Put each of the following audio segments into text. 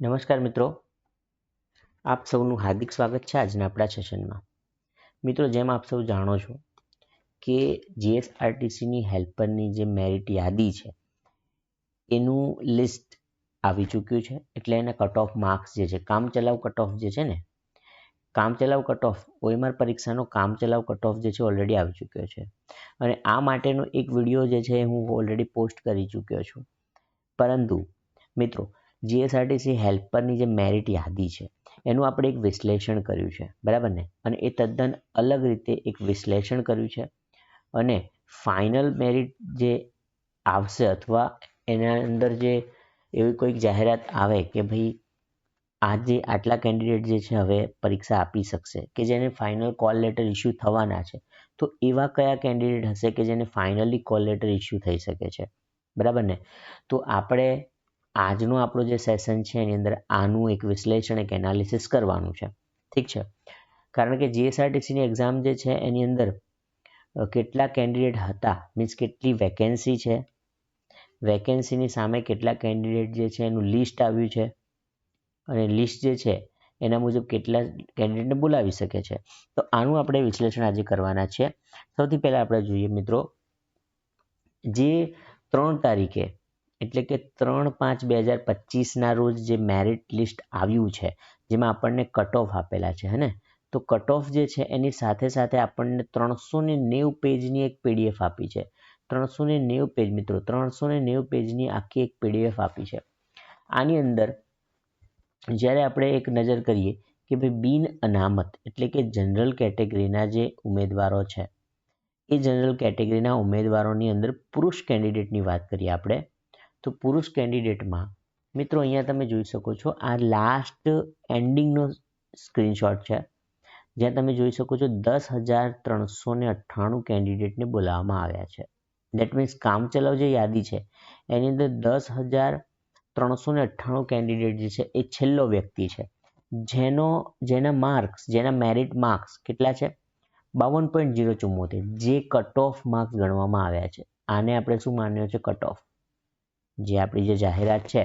નમસ્કાર મિત્રો. આપ સૌનું હાર્દિક સ્વાગત છે આજના આપણા સેશનમાં. મિત્રો, જેમ આપ સૌ જાણો છો કે જીએસઆરટીસીની હેલ્પરની જે મેરિટ યાદી છે, એનું લિસ્ટ આવી ચૂક્યું છે. એટલે એના કટ ઓફ માર્ક્સ જે છે, કામચલાઉ કટ ઓફ જે છે ને, કામચલાઉ કટ ઓફ ઓએમઆર પરીક્ષાનો કામચલાઉ કટ ઓફ જે છે ઓલરેડી આવી ચૂક્યો છે. અને આ માટેનો એક વીડિયો જે છે હું ઓલરેડી પોસ્ટ કરી ચૂક્યો છું. પરંતુ, મિત્રો જીએસઆરટીસી હેલ્પરની જે મેરિટ યાદી છે, એનું આપણે એક વિશ્લેષણ કર્યું છે, બરાબર ને? અને એ તદ્દન અલગ રીતે એક વિશ્લેષણ કર્યું છે. અને ફાઇનલ મેરિટ જે આવશે અથવા એના અંદર જે એવી કોઈક જાહેરાત આવે કે ભાઈ આજે આટલા કેન્ડિડેટ જે છે હવે પરીક્ષા આપી શકશે, કે જેને ફાઇનલ કોલ લેટર ઇસ્યુ થવાના છે, તો એવા કયા કેન્ડિડેટ હશે કે જેને ફાઇનલી કોલ લેટર ઇસ્યુ થઈ શકે છે, બરાબર ને? તો આપણે આજનો આપણો જે સેશન છે, એની અંદર આનું એક વિશ્લેષણ, એક એનાલિસિસ કરવાનું છે. ઠીક છે? કારણ કે જીએસઆરટીસીની એક્ઝામ જે છે, એની અંદર કેટલા કેન્ડિડેટ હતા? મીન્સ કેટલી વેકેન્સી છે? વેકેન્સીની સામે કેટલા કેન્ડિડેટ જે છે, એનું લિસ્ટ આવ્યું છે? અને લિસ્ટ જે છે, એના મુજબ કેટલા કેન્ડિડેટને બોલાવી શકે છે? તો આનું આપણે વિશ્લેષણ આજે કરવાના છે. સૌથી પહેલાં આપણે જોઈએ મિત્રો, જે ત્રણ તારીખે એટલે કે ત્રણ પાંચ બે હજાર પચીસના રોજ જે મેરિટ લિસ્ટ આવ્યું છે, જેમાં આપણને કટ ઓફ આપેલા છે, હે ને? તો કટ ઓફ જે છે, એની સાથે સાથે આપણને ત્રણસો ને નેવું પેજની એક પીડીએફ આપી છે. ત્રણસો ને નેવું પેજ મિત્રો ત્રણસો ને નેવું પેજની આખી એક પીડીએફ આપી છે. આની અંદર જ્યારે આપણે એક નજર કરીએ કે ભાઈ બિન અનામત, એટલે કે જનરલ કેટેગરીના જે ઉમેદવારો છે, એ જનરલ કેટેગરીના ઉમેદવારોની અંદર પુરુષ કેન્ડિડેટની વાત કરીએ આપણે તો પુરુષ કેન્ડિડેટમાં, મિત્રો અહીંયા તમે જોઈ શકો છો, આ લાસ્ટ એન્ડિંગનો સ્ક્રીનશોટ છે. જ્યાં તમે જોઈ શકો છો દસ હજાર ત્રણસો ને અઠ્ઠાણું કેન્ડિડેટને બોલાવવામાં આવ્યા છે. દેટ મીન્સ કામચલાઉ જે યાદી છે, એની અંદર દસ હજાર ત્રણસો ને અઠ્ઠાણું કેન્ડિડેટ જે છે, એ છેલ્લો વ્યક્તિ છે. જેનો, જેના માર્ક્સ જેના મેરિટ માર્ક્સ કેટલા છે? બાવન પોઈન્ટ જીરો ચુમ્મોતેર જે કટ ઓફ માર્ક્સ ગણવામાં આવ્યા છે. આને આપણે શું માન્યો છે? કટ ઓફ જે આપણી જે જાહેરાત છે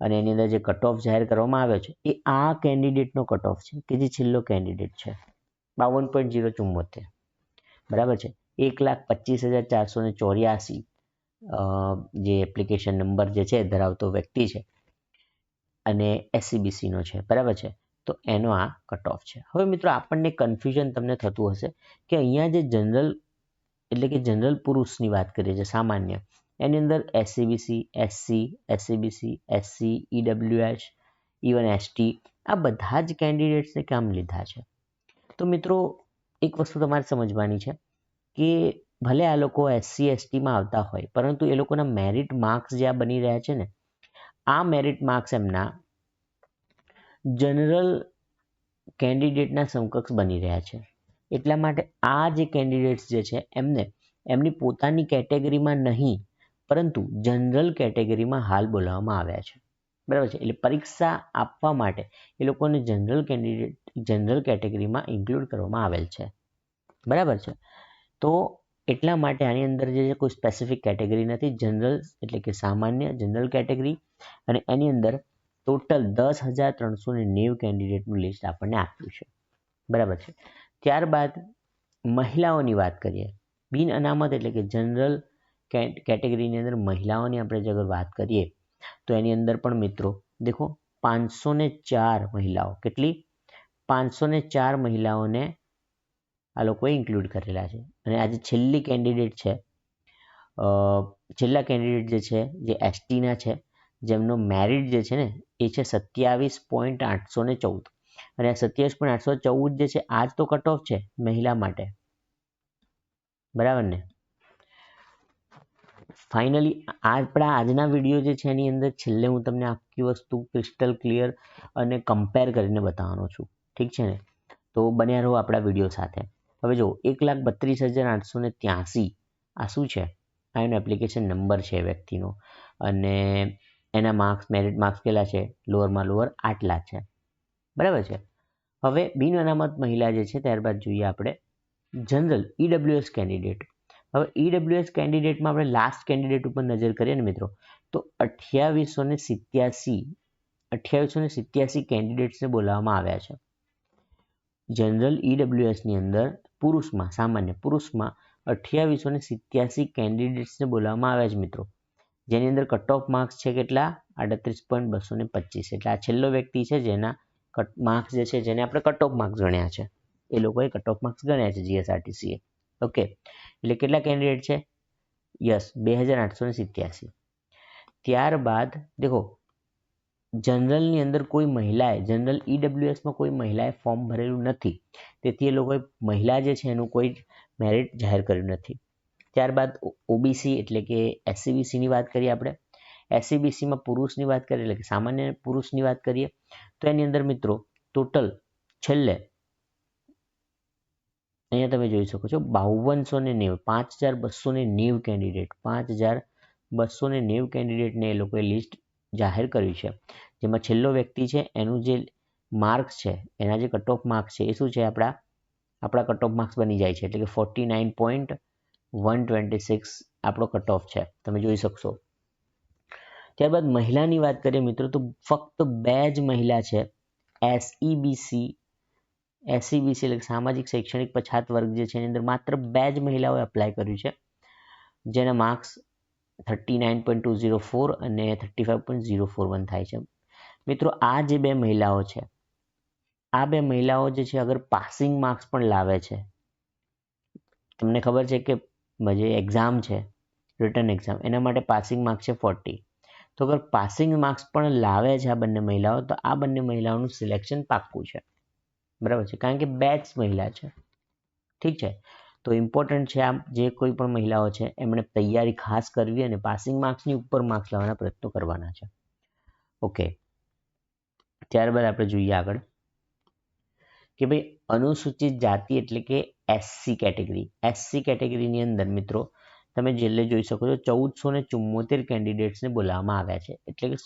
અને એની અંદર જે કટ ઓફ જાહેર કરવામાં આવ્યો છે, એ આ કેન્ડિડેટનો કટ ઓફ છે કે જે છેલ્લો કેન્ડિડેટ છે. બાવન પોઈન્ટ જીરો ચુમ્મોતેર બરાબર છે? એક લાખ પચીસ હજાર ચારસો ને ચોર્યાસી જે એપ્લિકેશન નંબર જે છે ધરાવતો વ્યક્તિ છે અને એસસીબીસીનો છે. બરાબર છે? તો એનો આ કટ ઓફ છે. હવે મિત્રો આપણને કન્ફ્યુઝન તમને થતું હશે કે અહીંયા જે જનરલ એટલે કે જનરલ પુરુષની વાત કરીએ છીએ સામાન્ય એની અંદર SCBC SC SCBC SC EWS even ST આ બધા જ કેન્ડિડેટ્સને કામ લીધા છે. તો મિત્રો, એક વસ્તુ તમારે સમજવાની છે કે ભલે આ લોકો એસસી એસટીમાં આવતા હોય, પરંતુ એ લોકોના મેરિટ માર્ક્સ જે આ બની રહ્યા છે ને, આ મેરિટ માર્ક્સ એમના જનરલ કેન્ડિડેટના સમકક્ષ બની રહ્યા છે. એટલા માટે આ જે કેન્ડિડેટ્સ જે છે, એમને, એમની પોતાની કેટેગરીમાં નહીં પરંતુ જનરલ કેટેગરીમાં હાલ બોલાવવામાં આવ્યા છે. બરાબર છે? એટલે પરીક્ષા આપવા માટે એ લોકોને જનરલ કેન્ડિડેટ જનરલ કેટેગરીમાં ઇન્ક્લુડ કરવામાં આવેલ છે. બરાબર છે? તો એટલા માટે આની અંદર જે કોઈ સ્પેસિફિક કેટેગરી નથી. જનરલ એટલે કે સામાન્ય જનરલ કેટેગરી અને એની અંદર ટોટલ દસ હજાર ત્રણસો ને નેવું કેન્ડિડેટનું લિસ્ટ આપણને આપ્યું છે. બરાબર છે? ત્યારબાદ મહિલાઓની વાત કરીએ. બિન અનામત એટલે કે જનરલ કેટેગરીની અંદર મહિલાઓની આપણે જે અગર વાત કરીએ, તો એની અંદર પણ મિત્રો, દેખો પાંચસો ને ચાર મહિલાઓ, કેટલી? પાંચસો ને ચાર મહિલાઓને આ લોકોએ ઇન્ક્લુડ કરેલા છે. અને આજે છેલ્લી કેન્ડિડેટ છે છેલ્લા કેન્ડિડેટ જે છે, જે એસટીના છે, જેમનો મેરિટ જે છે ને, એ છે સત્યાવીસ પોઈન્ટ આઠસો ને ચૌદ. અને આ સત્યાવીસ પોઈન્ટ આઠસો ચૌદ જે છે, આજ તો કટ ઓફ છે મહિલા માટે. બરાબર ને? ફાઇનલી આપણા આજના વીડિયો જે છે એની અંદર છેલ્લે હું તમને આખી વસ્તુ ક્રિસ્ટલ ક્લિયર અને કમ્પેર કરીને બતાવવાનો છું. ઠીક છે ને? તો બન્યા રહો આપણા વીડિયો સાથે. હવે જો એક લાખ બત્રીસ હજાર આઠસો ને ત્યાંસી. આ શું છે? આ એનો એપ્લિકેશન નંબર છે વ્યક્તિનો. અને એના માર્ક્સ મેરિટ માર્ક્સ કેટલા છે? લોઅરમાં લોઅર આટલા છે. બરાબર છે? હવે બિન અનામત મહિલા જે છે ત્યારબાદ જોઈએ આપણે. જનરલ ઈડબ્લ્યુએસ કેન્ડિડેટ હવે ઈડબ્લ્યુએસ કેન્ડિડેટમાં આપણે લાસ્ટ કેન્ડિડેટ ઉપર નજર કરીએ ને મિત્રો, તો અઠ્યાવીસો ને સિત્યાસી, અઠ્યાવીસો ને સિત્યાસી કેન્ડિડેટ્સને બોલાવવામાં આવ્યા છે. જનરલ ઈડબ્લ્યુએસની અંદર પુરુષમાં, સામાન્ય પુરુષમાં અઠ્યાવીસો ને સિત્યાસી કેન્ડિડેટ્સને બોલાવવામાં આવ્યા છે મિત્રો. જેની અંદર કટ ઓફ માર્ક્સ છે કેટલા? આડત્રીસ પોઈન્ટ બસો ને પચીસ. એટલે આ છેલ્લો વ્યક્તિ છે જેના કટ માર્ક્સ જે છે, જેને આપણે કટ ઓફ માર્ક્સ ગણ્યા છે. એ લોકોએ કટ ઓફ માર્ક્સ ગણ્યા છે જીએસઆરટીસીએ ઓકે. એટલે કેટલા કેન્ડિડેટ છે? યસ, બે હજાર આઠસો ને સિત્યાસી. ત્યારબાદ દેખો, જનરલની અંદર કોઈ મહિલાએ, જનરલ ઈડબ્લ્યુએસમાં કોઈ મહિલાએ ફોર્મ ભરેલું નથી. તેથી એ લોકોએ મહિલા જે છે એનું કોઈ મેરિટ જાહેર કર્યું નથી. ત્યારબાદ ઓબીસી એટલે કે એસસીબીસીની વાત કરીએ આપણે. એસસીબીસીમાં પુરુષની વાત કરીએ, એટલે કે સામાન્ય પુરુષની વાત કરીએ, તો એની અંદર મિત્રો, ટોટલ છેલ્લે અહીંયા તમે જોઈ શકો છો બાવનસો ને નેવું, પાંચ હજાર બસો ને નેવું કેન્ડિડેટ, પાંચ હજાર બસો ને નેવું કેન્ડિડેટને એ લોકોએ લિસ્ટ જાહેર કર્યું છે. જેમાં છેલ્લો વ્યક્તિ છે, એનું જે માર્ક્સ છે, એના જે કટ ઓફ માર્ક્સ છે, એ શું છે આપણા આપણા કટ ઓફ માર્ક્સ બની જાય છે. એટલે કે forty nine point one twenty six આપણો કટ ઓફ છે. તમે જોઈ શકશો. ત્યારબાદ મહિલાની વાત કરીએ મિત્રો, તો ફક્ત બે જ મહિલા છે એસઈબીસી એસસીબીસી એટલે સામાજિક, શૈક્ષણિક પછાત વર્ગ જે છે એની અંદર માત્ર બે જ મહિલાઓએ એપ્લાય કર્યું છે. જેના marks thirty nine point two zero four અને thirty five point zero four one થાય છે. મિત્રો, આ જે બે મહિલાઓ છે, આ બે મહિલાઓ જે છે અગર પાસિંગ માર્ક્સ પણ લાવે છે, તમને ખબર છે કે જે એક્ઝામ છે રિટર્ન એક્ઝામ એના માટે પાસિંગ માર્ક્સ છે ફોર્ટી તો અગર પાસિંગ માર્ક્સ પણ લાવે છે આ બંને મહિલાઓ, તો આ બંને મહિલાઓનું સિલેક્શન પાક્કું છે. બરાબર છે? કારણ કે બેચ મહિલા છે. ઠીક છે? તો ઇમ્પોર્ટન્ટ છે આ જે કોઈ પણ મહિલાઓ છે, એમણે તૈયારી ખાસ કરવી અને પાસિંગ માર્ક્સની ઉપર માર્ક્સ લાવવાના પ્રયત્નો કરવાના છે. ઓકે ત્યારબાદ આપણે જોઈએ આગળ કે ભાઈ અનુસૂચિત જાતિ એટલે કે એસસી કેટેગરી એસસી કેટેગરીની અંદર મિત્રો, તમે છેલ્લે જોઈ શકો છો ચૌદસો ને ચુમ્મોતેર કેન્ડિડેટ્સને બોલાવવામાં આવ્યા છે. એટલે કે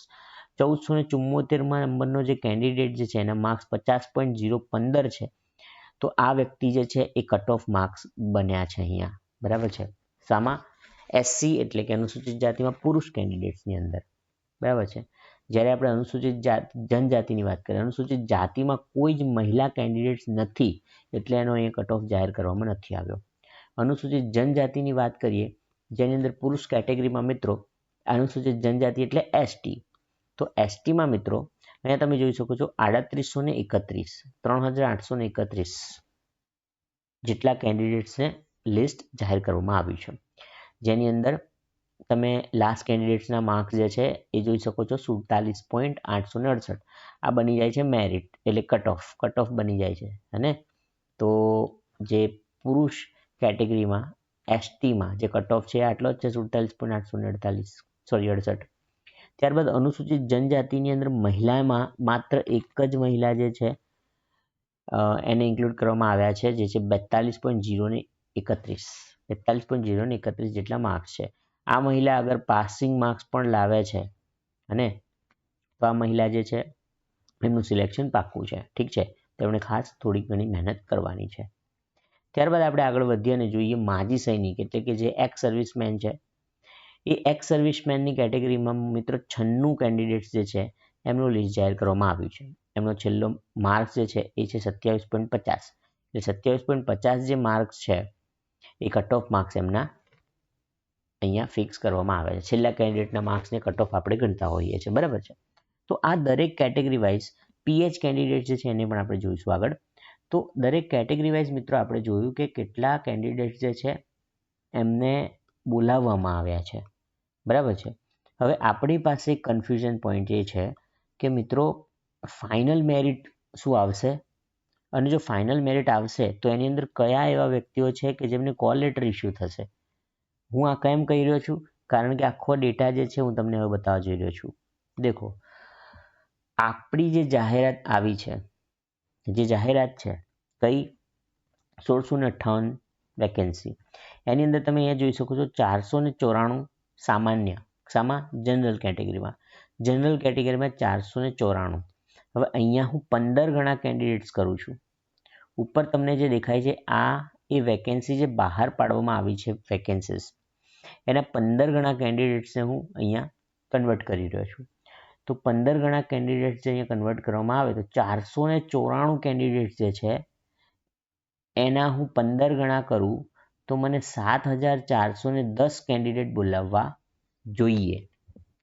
ચૌદસો ને ચુમ્મોતેરમાં નંબરનો જે કેન્ડિડેટ જે છે, એના માર્ક્સ પચાસ પોઈન્ટ ઝીરો પંદર છે. તો આ વ્યક્તિ જે છે, એ કટ ઓફ માર્ક્સ બન્યા છે અહીંયા. બરાબર છે? સામા એસસી એટલે કે અનુસૂચિત જાતિમાં પુરુષ કેન્ડિડેટ્સની અંદર. બરાબર છે? જ્યારે આપણે અનુસૂચિત જાત, જનજાતિની વાત કરીએ, અનુસૂચિત જાતિમાં કોઈ જ મહિલા કેન્ડિડેટ્સ નથી, એટલે એનો અહીંયા કટ ઓફ જાહેર કરવામાં નથી આવ્યો. અનુસૂચિત જનજાતિની વાત કરીએ, જેની અંદર પુરુષ કેટેગરીમાં મિત્રો, અનુસૂચિત જનજાતિ એટલે એસટી તો એસટીમાં મિત્રો, અહીંયા તમે જોઈ શકો છો આડત્રીસો ને એકત્રીસ, ત્રણ હજાર આઠસો એકત્રીસ જેટલા કેન્ડિડેટ્સને લિસ્ટ જાહેર કરવામાં આવ્યું છે. જેની અંદર તમે લાસ્ટ કેન્ડિડેટ્સના માર્ક્સ જે છે એ જોઈ શકો છો સુડતાલીસ પોઈન્ટ આઠસો ને અડસઠ. આ બની જાય છે મેરિટ એટલે કટ ઓફ કટ ઓફ બની જાય છે અને તો જે પુરુષ કેટેગરીમાં એસટીમાં જે કટ ઓફ છે આટલો જ છે, સુડતાલીસ પોઈન્ટ આઠસો ને અડતાલીસ સોરી અડસઠ. ત્યારબાદ અનુસૂચિત જનજાતિની અંદર મહિલામાં માત્ર એક જ મહિલા જે છે એને ઇન્ક્લુડ કરવામાં આવ્યા છે, જે છે બેતાલીસ પોઈન્ટ ઝીરો ને એકત્રીસ. બેતાલીસ પોઈન્ટ ઝીરો ને એકત્રીસ જેટલા માર્ક્સ છે. આ મહિલા અગર પાસિંગ માર્ક્સ પણ લાવે છે, અને તો આ મહિલા જે છે, એમનું સિલેક્શન પાક્કું છે. ઠીક છે? તેમણે ખાસ થોડી ઘણી મહેનત કરવાની છે. ત્યારબાદ આપણે આગળ વધીએ અને જોઈએ માજી સૈનિક એટલે કે જે એક્સ સર્વિસમેન છે એ એક્સ સર્વિસમેનની કેટેગરીમાં મિત્રો છન્નું કેન્ડિડેટ્સ જે છે, એમનું લિસ્ટ જાહેર કરવામાં આવ્યું છે. એમનો છેલ્લો માર્ક્સ જે છે, એ છે સત્યાવીસ પોઈન્ટ પચાસ. એટલે સત્યાવીસ પોઈન્ટ પચાસ જે માર્ક્સ છે, એ કટ ઓફ માર્ક્સ એમના અહીંયા ફિક્સ કરવામાં આવે છે. છેલ્લા કેન્ડિડેટના માર્ક્સને કટ ઓફ આપણે ગણતા હોઈએ છીએ. બરાબર છે? તો આ દરેક કેટેગરી વાઇઝ પીએચ કેન્ડિડેટ જે છે, એને પણ આપણે જોઈશું આગળ. તો દરેક કેટેગરી વાઇઝ મિત્રો આપણે જોયું કે કેટલા કેન્ડિડેટ જે છે, એમને બોલાવવામાં આવ્યા છે. બરાબર છે. હવે આપણી પાસે કન્ફ્યુઝન પોઈન્ટ એ છે કે મિત્રો ફાઇનલ મેરિટ શું આવશે? અને જો ફાઇનલ મેરિટ આવશે, તો એની અંદર કયા એવા વ્યક્તિઓ છે કે જેમને કોલ લેટર ઇસ્યુ થશે? હું આ કેમ કહી રહ્યો છું? કારણ કે આખો ડેટા જે છે, હું તમને હવે બતાવવા જઈ રહ્યો છું. દેખો, આપણી જે જાહેરાત આવી છે, જે જાહેરાત છે, કઈ? સોળસો ને અઠ્ઠાવન વેકેન્સી એની અંદર તમે અહીંયા જોઈ શકો છો ચારસો ને ચોરાણું સામાન્ય. સામા જનરલ કેટેગરીમાં જનરલ કેટેગરીમાં ચારસો ને ચોરાણું. હવે અહીંયા હું પંદર ગણા કેન્ડિડેટ્સ કરું છું. ઉપર તમને જે દેખાય છે, આ એ વેકેન્સી જે બહાર પાડવામાં આવી છે વેકેન્સીસ એના પંદર ગણા કેન્ડિડેટ્સને હું અહીંયા કન્વર્ટ કરી રહ્યો છું. તો પંદર ગણા કેન્ડિડેટ્સ જે અહીંયા કન્વર્ટ કરવામાં આવે તો ચારસો ને ચોરાણું કેન્ડિડેટ્સ જે છે, એના હું પંદર ગણા કરું તો મને સાત હજાર ચારસો ને દસ કેન્ડિડેટ બોલાવવા જોઈએ.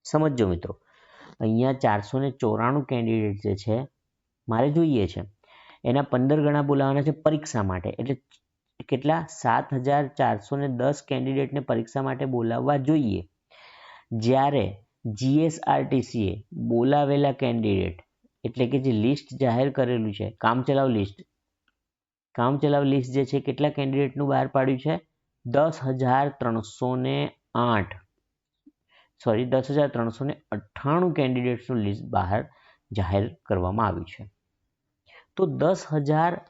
સમજો મિત્રો, અહીંયા ચારસો ને ચોરાણું કેન્ડિડેટ જે છે, મારે જોઈએ છે. એના પંદર ગણા બોલાવવાના છે પરીક્ષા માટે. એટલે કેટલા? સાત હજાર ચારસો ને દસ કેન્ડિડેટને પરીક્ષા માટે બોલાવવા જોઈએ. જ્યારે જીએસઆરટીસીએ બોલાવેલા કેન્ડિડેટ એટલે કે જે લિસ્ટ જાહેર કરેલું છે કામચલાઉ લિસ્ટ કામચલાઉ લિસ્ટ જે છે, કેટલા કેન્ડિડેટનું બહાર પાડ્યું છે? દસ હજાર ત્રણસો ને આઠ. સોરી દસ હજાર ત્રણસો ને અઠ્ઠાણું કેન્ડિડેટ્સનું લિસ્ટ બહાર જાહેર કરવામાં આવ્યું છે. તો દસ હજાર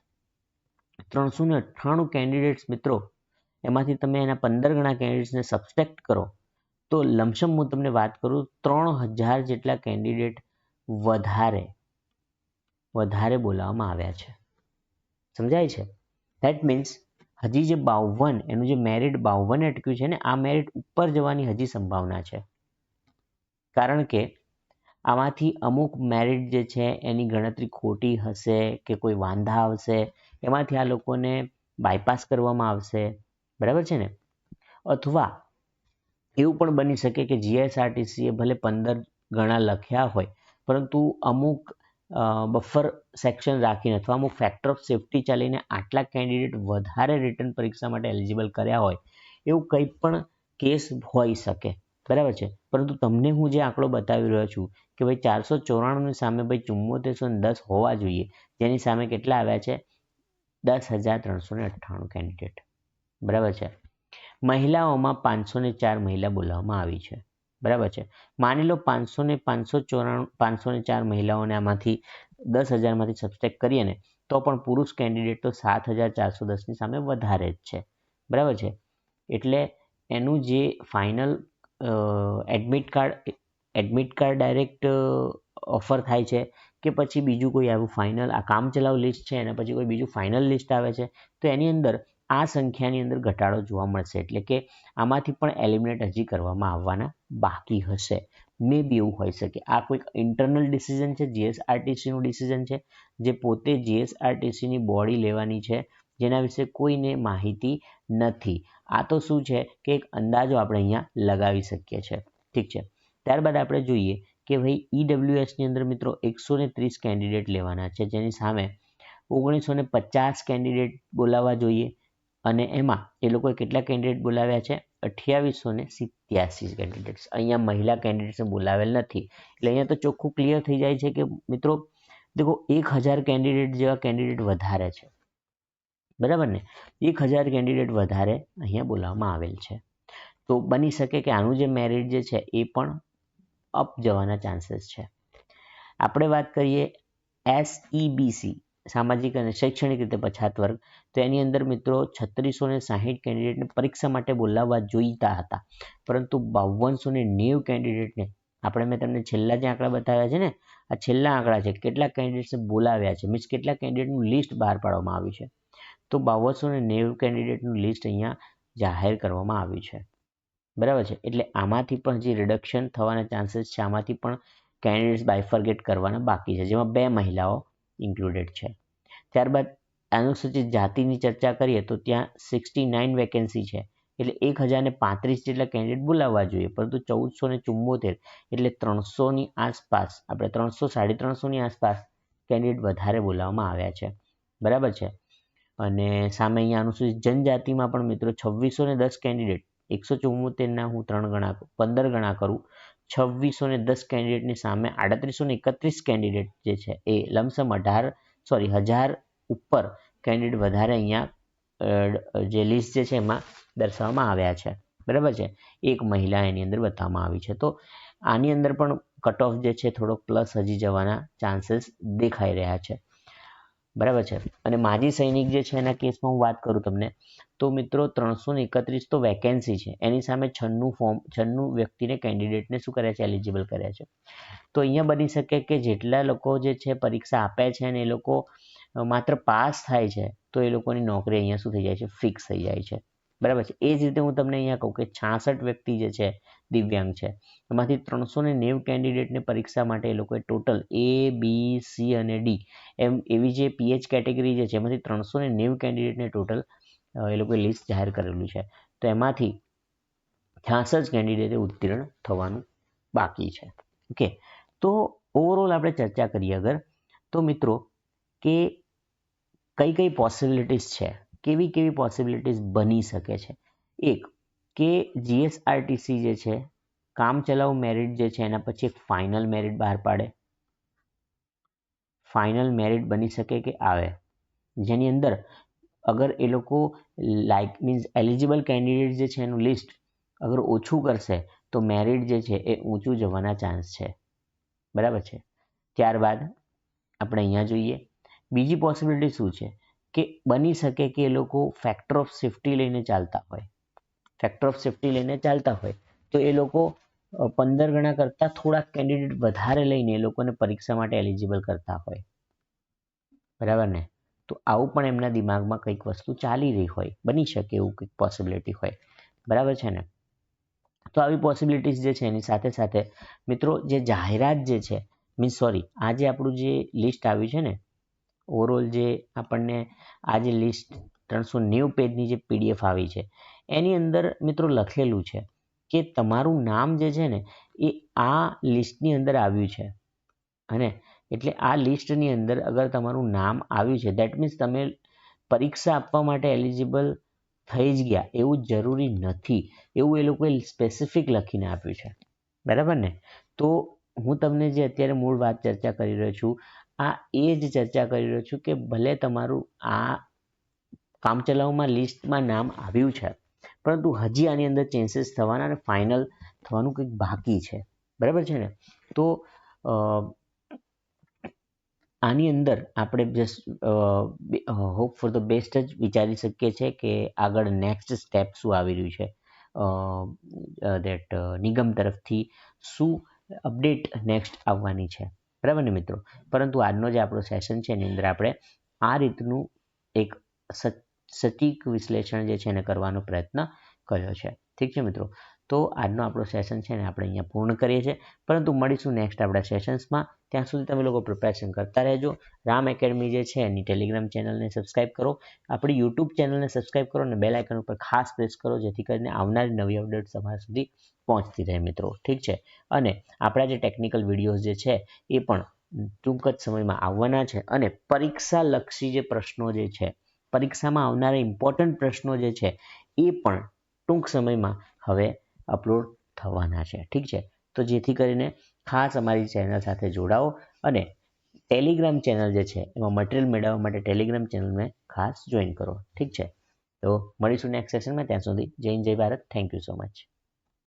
ત્રણસો ને અઠ્ઠાણું કેન્ડિડેટ્સ મિત્રો, એમાંથી તમે એના પંદર ગણા કેન્ડિડેટ્સને સબસ્ટ્રેક્ટ કરો, તો લમસમ હું તમને વાત કરું, ત્રણ હજાર જેટલા કેન્ડિડેટ વધારે વધારે બોલાવવામાં આવ્યા છે. સમજાય છે? દેટ મીન્સ હજી જે બાવન, એનું જે મેરિટ બાવન અટક્યું છે ને, આ મેરિટ ઉપર જવાની હજી સંભાવના છે. કારણ કે આમાંથી અમુક મેરિટ જે છે, એની ગણતરી ખોટી હશે કે કોઈ વાંધા આવશે, એમાંથી આ લોકોને બાયપાસ કરવામાં આવશે. બરાબર છે ને? અથવા એવું પણ બની શકે કે જીએસઆરટીસીએ ભલે પંદર ગણા લખ્યા હોય, પરંતુ અમુક બફર સેક્શન રાખીને અથવા અમુક ફેક્ટર ઓફ સેફ્ટી ચાલીને આટલા કેન્ડિડેટ વધારે રિટર્ન પરીક્ષા માટે એલિજિબલ કર્યા હોય, એવું કંઈ પણ કેસ હોઈ શકે. બરાબર છે? પરંતુ તમને હું જે આંકડો બતાવી રહ્યો છું કે ભાઈ ચારસો ચોરાણુંની સામે ભાઈ ચુમ્મોતેરસો દસ હોવા જોઈએ, જેની સામે કેટલા આવ્યા છે? દસ હજાર ત્રણસો ને અઠ્ઠાણું કેન્ડિડેટ બરાબર છે? મહિલાઓમાં પાંચસો ને ચાર મહિલા બોલાવવામાં આવી છે. બરાબર છે. માની લો પાંચસો ને પાંચસો ચોરાણું, પાંચસો ને ચાર મહિલાઓને આમાંથી દસ હજારમાંથી સબસ્ટેક કરીએ ને, તો પણ પુરુષ કેન્ડિડેટ તો સાત હજાર ચારસો દસની સામે વધારે જ છે. બરાબર છે? એટલે એનું જે final admit card admit card direct offer થાય છે કે પછી બીજું કોઈ આવું ફાઇનલ આ કામચલાઉ લિસ્ટ છે અને પછી કોઈ બીજું ફાઇનલ લિસ્ટ આવે છે, તો એની અંદર આ સંખ્યાની અંદર ઘટાડો જોવા મળશે. એટલે કે આમાંથી પણ એલિમિનેટ હજી કરવામાં આવવાના બાકી હશે. મે બી એવું હોઈ શકે. આ કોઈક ઇન્ટરનલ ડિસિઝન છે જીએસઆરટીસીનું ડિસિઝન છે, જે પોતે જીએસઆરટીસીની બોડી લેવાની છે, જેના વિશે કોઈને માહિતી નથી. આ તો શું છે કે એક અંદાજો આપણે અહીંયા લગાવી શકીએ છીએ. ઠીક છે. ત્યારબાદ આપણે જોઈએ કે ભાઈ ઈડબ્લ્યુએસની અંદર મિત્રો એકસો ને ત્રીસ કેન્ડિડેટ લેવાના છે. જેની સામે ઓગણીસો ને પચાસ કેન્ડિડેટ બોલાવવા જોઈએ. અને એમાં એ લોકોએ કેટલા કેન્ડિડેટ બોલાવ્યા છે? અઠ્યાવીસો ને સિત્યાસી કેન્ડિડેટ્સ અહીંયા મહિલા કેન્ડિડેટ્સને બોલાવેલ નથી. એટલે અહીંયા તો ચોખ્ખું ક્લિયર થઈ જાય છે કે મિત્રો, દેખો, એક હજાર કેન્ડિડેટ જેવા કેન્ડિડેટ વધારે છે. બરાબર ને? એક હજાર કેન્ડિડેટ વધારે અહીંયા બોલાવવામાં આવેલ છે. તો બની શકે કે આનું જે મેરિટ જે છે એ પણ અપ જવાના ચાન્સીસ છે. આપણે વાત કરીએ એસઈબીસી સામાજિક અને શૈક્ષણિક રીતે પછાત વર્ગ, તો એની અંદર મિત્રો છત્રીસો ને સાહીઠ કેન્ડિડેટને પરીક્ષા માટે બોલાવવા જોઈતા હતા. પરંતુ બાવનસો ને નેવું કેન્ડિડેટને આપણે મેં તમને છેલ્લા જે આંકડા બતાવ્યા છે ને, આ છેલ્લા આંકડા છે, કેટલા કેન્ડિડેટ્સને બોલાવ્યા છે મીન્સ કેટલા કેન્ડિડેટનું લિસ્ટ બહાર પાડવામાં આવ્યું છે. તો બાવનસો ને નેવું કેન્ડિડેટનું લિસ્ટ અહીંયા જાહેર કરવામાં આવ્યું છે. બરાબર છે? એટલે આમાંથી પણ જે રિડક્શન થવાના ચાન્સીસ છે, આમાંથી પણ કેન્ડિડેટ્સ બાયફર્ગેટ કરવાના બાકી છે. જેમાં બે મહિલાઓ ઇન્ક્લુડેડ છે. ત્યારબાદ અનુસૂચિત જાતિની ચર્ચા કરીએ તો ત્યાં સિક્સટી નાઇન વેકેન્સી છે. એટલે એક હજારને પાંત્રીસ જેટલા કેન્ડિડેટ બોલાવવા જોઈએ, પરંતુ ચૌદસો ને ચુમ્મોતેર એટલે ત્રણસોની આસપાસ, આપણે ત્રણસો, સાડી ત્રણસોની આસપાસ કેન્ડિડેટ વધારે બોલાવવામાં આવ્યા છે. બરાબર છે? અને સામે અહીંયા અનુસૂચિત જનજાતિમાં પણ મિત્રો છવ્વીસો ને દસ કેન્ડિડેટ એકસો ચુમ્મોતેરના હું ત્રણ ગણા, પંદર ગણા કરું છવ્વીસો ને દસ કેન્ડિડેટની સામે આડત્રીસો ને એકત્રીસ કેન્ડિડેટ જે છે એ લમસમ અઢાર સોરી હજાર ઉપર કેન્ડિડેટ વધારે અહીંયા જે લિસ્ટ જે છે એમાં દર્શાવવામાં આવ્યા છે. બરાબર છે? એક મહિલા એની અંદર બતાવવામાં આવી છે. તો આની અંદર પણ કટ ઓફ જે છે થોડોક પ્લસ હજી જવાના ચાન્સીસ દેખાઈ રહ્યા છે. બરાબર છે? અને માજી સૈનિક જે છે એના કેસમાં હું વાત કરું તમને. તો મિત્રો ત્રણસો ને એકત્રીસ તો વેકેન્સી છે. એની સામે છન્નું ફોર્મ છન્નું વ્યક્તિને કેન્ડિડેટને શું કર્યા છે? એલિજિબલ કર્યા છે. તો અહીંયા બની શકે કે જેટલા લોકો જે છે પરીક્ષા આપે છે અને એ લોકો માત્ર પાસ થાય છે, તો એ લોકોની નોકરી અહીંયા શું થઈ જાય છે? ફિક્સ થઈ જાય છે. બરાબર છે? એ જ રીતે હું તમને અહીંયા કહું કે છાસઠ વ્યક્તિ જે છે, દિવ્યાંગ છે. એમાંથી ત્રણસો ને નેવું કેન્ડિડેટને પરીક્ષા માટે એ લોકોએ ટોટલ એ બી સી અને ડી એમ એવી જે પીએચ કેટેગરી જે છે, એમાંથી ત્રણસો ને નેવું કેન્ડિડેટને ટોટલ એ લોકોએ લિસ્ટ જાહેર કરેલું છે. તો એમાંથી છાસઠ કેન્ડિડેટે ઉત્તીર્ણ થવાનું બાકી છે. ઓકે તો ઓવરઓલ આપણે ચર્ચા કરીએ અગર તો મિત્રો, કે કઈ કઈ પોસિબિલિટીઝ છે? કેવી કેવી પોસિબિલિટીઝ બની શકે છે? એક, કે જીએસઆરટીસી જે છે, કામ ચલાઉ મેરિટ જે છે, એના પછી એક ફાઇનલ મેરિટ બહાર પાડે. ફાઇનલ મેરિટ બની શકે કે આવે? જેની અંદર અગર એ લોકો લાઇક મીન્સ એલિજિબલ કેન્ડિડેટ જે છે એનું લિસ્ટ અગર ઓછું કરશે, તો મેરિટ જે છે એ ઊંચું જવાના ચાન્સ છે. બરાબર છે? ત્યારબાદ આપણે અહીંયા જોઈએ. બીજી પોસિબિલિટી શું છે? કે બની શકે કે એ લોકો ફેક્ટર ઓફ સેફ્ટી લઈને ચાલતા હોય. ફેક્ટર ઓફ સેફ્ટી લઈને ચાલતા હોય, તો એ લોકો પંદર ગણા કરતાં થોડાક કેન્ડિડેટ વધારે લઈને એ લોકોને પરીક્ષા માટે એલિજિબલ કરતા હોય. બરાબર ને? તો આવું પણ એમના દિમાગમાં કંઈક વસ્તુ ચાલી રહી હોય, બની શકે એવું કંઈક પોસિબિલિટી હોય. બરાબર છે ને? તો આવી પોસિબિલિટીઝ જે છે એની સાથે સાથે મિત્રો, જે જાહેરાત જે છે મીન્સ સોરી આ જે આપણું જે લિસ્ટ આવ્યું છે ને ઓવરઓલ જે આપણને આ જે લિસ્ટ ત્રણસો નેવું પેજની જે પીડીએફ આવી છે, એની અંદર મિત્રો લખેલું છે કે તમારું નામ જે છે ને, એ આ લિસ્ટની અંદર આવ્યું છે. અને એટલે આ લિસ્ટની અંદર અગર તમારું નામ આવ્યું છે દેટ મીન્સ તમે પરીક્ષા આપવા માટે એલિજિબલ થઈ જ ગયા, એવું જરૂરી નથી. એવું એ લોકોએ સ્પેસિફિક લખીને આપ્યું છે. બરાબર ને? તો હું તમને જે અત્યારે મૂળ વાત ચર્ચા કરી રહ્યો છું, આ એ જ ચર્ચા કરી રહ્યો છું કે ભલે તમારું આ કામચલાઉમાં લિસ્ટમાં નામ આવ્યું છે, પરંતુ હજી આની અંદર ચેન્સીસ થવાના અને ફાઇનલ થવાનું કંઈક બાકી છે. બરાબર છે ને? તો આની અંદર આપણે just hope for the best જ વિચારી શકીએ છીએ કે આગળ નેક્સ્ટ સ્ટેપ શું આવી રહ્યું છે. દેટ નિગમ તરફથી શું અપડેટ નેક્સ્ટ આવવાની છે. બરાબર ને મિત્રો? પરંતુ આજનો જે આપણો સેશન છે એની અંદર આપણે આ રીતનું એક સટીક વિશ્લેષણ જે છે એને કરવાનો પ્રયત્ન કર્યો છે. ઠીક છે મિત્રો? તો આજનો આપણો સેશન છે ને આપણે અહીંયા પૂર્ણ કરીએ છીએ. પરંતુ મળીશું નેક્સ્ટ આપણા સેશન્સમાં ત્યાં સુધી તમે લોકો પ્રિપેરેશન કરતા રહેજો. રામ એકેડમી જે છે એની ટેલિગ્રામ ચેનલને સબસ્ક્રાઇબ કરો. આપણી યુટ્યુબ ચેનલને સબસ્ક્રાઇબ કરો અને બેલ ઉપર ખાસ પ્રેસ કરો, જેથી કરીને આવનારી નવી અપડેટ તમારા સુધી પહોંચતી રહે મિત્રો. ઠીક છે? અને આપણા જે ટેકનિકલ વિડીયોઝ જે છે એ પણ ટૂંક જ સમયમાં આવવાના છે. અને પરીક્ષાલક્ષી જે પ્રશ્નો જે છે, પરીક્ષામાં આવનારા ઇમ્પોર્ટન્ટ પ્રશ્નો જે છે એ પણ ટૂંક સમયમાં હવે અપલોડ થવાના છે. ઠીક છે? તો જેથી કરીને ખાસ અમારી ચેનલ સાથે જોડાઓ અને ટેલિગ્રામ ચેનલ જે છે, એમાં મટીરિયલ મેળવવા માટે ટેલિગ્રામ ચેનલને ખાસ જોઈન કરો. ઠીક છે? તો મળીશું નેક્સ્ટ સેશનમાં ત્યાં સુધી જય જય Bharat. Thank you so much